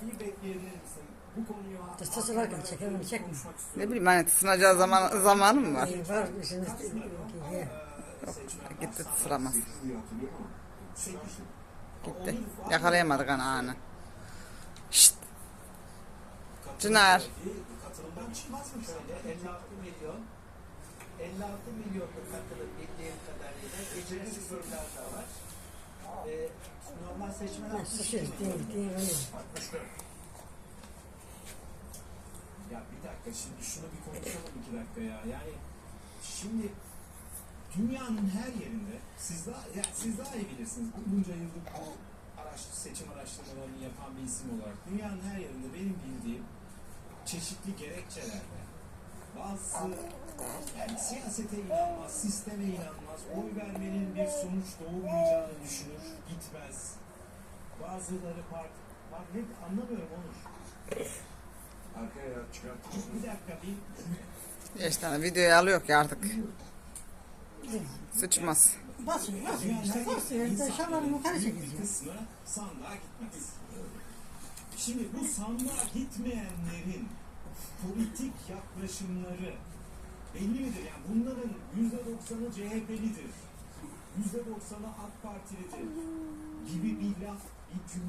feedback verebilir misin? Bu çeker mi, çekme. Ne bileyim hani sınacağı zaman, zamanı mı var? Ee, var işiniz ye. Seçmen Gitti sıramaz. Sekiz. Gitti. Yakalayamadık hani anı. Şşt. Çınar. Katılımdan çıkmaz mı şöyle? 56 milyon. 56 milyonlu katılım bildiğim kadarıyla geceli sıfırlar da var. Normal seçmen Ha, 62 Sıçır milyon. değil değil öyle. 64. Ya bir dakika şimdi şunu bir konuşalım iki dakika ya. Yani şimdi dünyanın her yerinde siz daha ya siz daha iyi bilirsiniz. Bu bunca yıllık bu araş, seçim araştırmalarını yapan bir isim olarak dünyanın her yerinde benim bildiğim çeşitli gerekçelerle bazı yani siyasete inanmaz, sisteme inanmaz, oy vermenin bir sonuç doğurmayacağını düşünür, gitmez. Bazıları parti, bak ne anlamıyorum Onur. Arkaya çıkarttım. Bir dakika bir Beş tane videoyu alıyor ki artık. Sıçmaz. Basın basın işte basın. Ben şamarı yukarı çekeceğim. kısmı sandığa gitmez. Şimdi bu sandığa gitmeyenlerin politik yaklaşımları belli midir? Yani bunların yüzde doksanı CHP'lidir. Yüzde doksanı AK Partilidir gibi bir laf, bir cümle